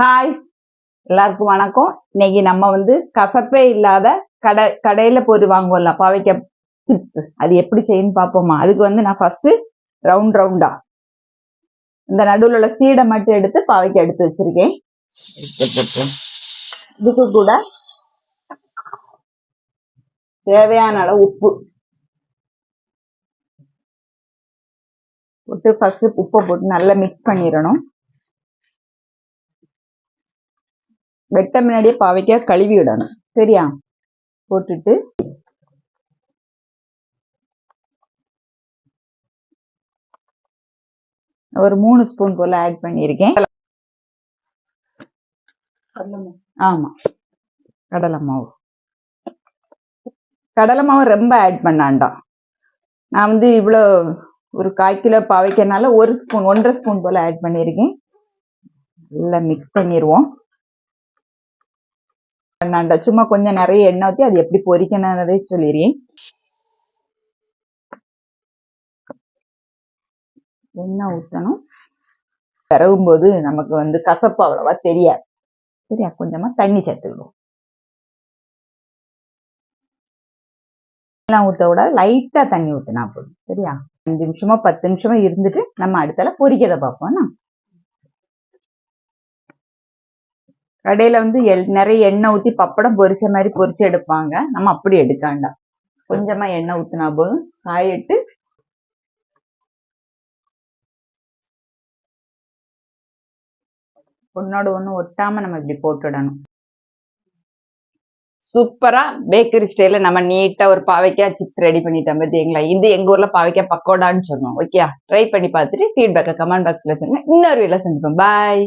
Hi எல்லாருக்கும் வணக்கம். இன்னைக்கு நம்ம வந்து கசப்பே இல்லாத கடை கடையில் போய் வாங்குவோம்ல பாவைக்க சிப்ஸ் அது எப்படி செய்யணும்னு பார்ப்போமா? அதுக்கு வந்து நான் ஃபர்ஸ்ட் ரவுண்ட் ரவுண்டா இந்த நடுவில் உள்ள சீடை மட்டும் எடுத்து பாவைக்கு எடுத்து வச்சிருக்கேன். இதுக்கு கூட தேவையான அளவு உப்பு. போட்டு ஃபர்ஸ்ட் உப்பை போட்டு நல்லா மிக்ஸ் பண்ணிடணும். வெட்ட முன்னாடியே பாவைக்காய் கழுவி விடணும். சரியா? போட்டுட்டு ஒரு மூணு ஸ்பூன் போல ஆட் பண்ணியிருக்கேன். ஆமா. கடலை மாவு. கடலை மாவு ரொம்ப ஆட் பண்ணாண்டாம். நான் வந்து இவ்வளோ ஒரு கால் கிலோ பாவைக்கனால ஒரு ஸ்பூன் ஒன்றரை ஸ்பூன் போல ஆட் பண்ணியிருக்கேன். நல்லா மிக்ஸ் பண்ணிடுவோம் பண்ணாண்டா சும்மா கொஞ்சம் நிறைய எண்ணெய் ஊற்றி அது எப்படி பொரிக்கணுன்றதே சொல்லிடுறேன். எண்ணெய் ஊற்றணும் பிறவும் போது நமக்கு வந்து கசப்பு அவ்வளவா தெரியாது. சரியா? கொஞ்சமா தண்ணி சேர்த்துக்கணும் எல்லாம் ஊற்ற விட லைட்டா தண்ணி ஊற்றினா போதும். சரியா? அஞ்சு நிமிஷமா பத்து நிமிஷமா இருந்துட்டு நம்ம அடுத்தால பொரிக்கதை பார்ப்போம்னா கடையில வந்து எல் நிறைய எண்ணெய் ஊத்தி பப்படம் பொரிச்ச மாதிரி பொரிச்சு எடுப்பாங்க. நம்ம அப்படி எடுக்காண்டாம் கொஞ்சமா எண்ணெய் ஊற்றினா போதும். காயிட்டு ஒன்னோட ஒண்ணு ஒட்டாம நம்ம இப்படி போட்டுடணும் சூப்பரா பேக்கரி ஸ்டைல நம்ம நீட்டா ஒரு பாவைக்காய் சிப்ஸ் ரெடி பண்ணிட்டோம் பார்த்தீங்களா இது எங்க ஊர்ல பாவைக்காய் பக்கோடான்னு சொன்னோம் ஓகே ட்ரை பண்ணி பார்த்துட்டு ஃபீட்பேக்கை கமெண்ட் பாக்ஸ்ல சொல்லுங்க. இன்னொரு வீடியோ சந்திப்போம். பாய்